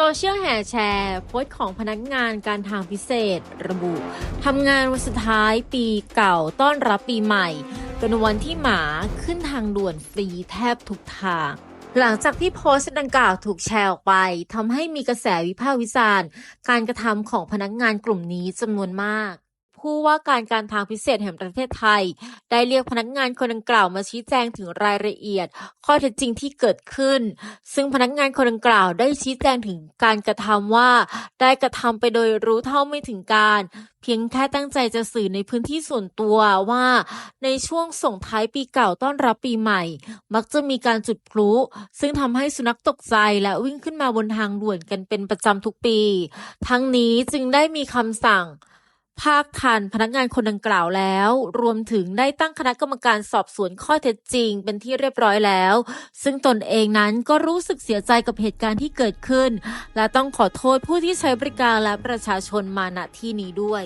ซเชียลแห่แชร์โพสต์ของพนักงานการทางพิเศษระบุทำงานวันสุดท้ายปีเก่าต้อนรับปีใหม่เป็นวันที่หมาขึ้นทางด่วนฟรีแทบทุกทาง หลังจากที่โพสต์ดังกล่าวถูกแชร์ออกไปทำให้มีกระแสวิพากษ์วิจารณ์ การกระทำของพนักงานกลุ่มนี้จำนวนมาก ผู้ว่าการการทางพิเศษแห่งประเทศไทย ได้เรียกพนักงานคนดังกล่าวมาชี้แจงถึงรายละเอียด ข้อเท็จจริงที่เกิดขึ้น ซึ่งพนักงานคนดังกล่าวได้ชี้แจงถึงการกระทำว่า ได้กระทำไปโดยรู้เท่าไม่ถึงการ เพียงแค่ตั้งใจจะสื่อในพื้นที่ส่วนตัวว่า ในช่วงส่งท้ายปีเก่าต้อนรับปีใหม่ มักจะมีการจุดพลุ ซึ่งทำให้สุนัขตกใจและวิ่งขึ้นมาบนทางด่วนกันเป็นประจำทุกปี ทั้งนี้จึงได้มีคำสั่ง ภาคทันพนักงานคนดังกล่าวแล้ว รวมถึงได้ตั้งคณะกรรมการสอบสวนข้อเท็จจริง เป็นที่เรียบร้อยแล้ว ซึ่งตนเองนั้นก็รู้สึกเสียใจกับเหตุการณ์ที่เกิดขึ้น และต้องขอโทษผู้ที่ใช้บริการและประชาชนมาณที่นี้ด้วย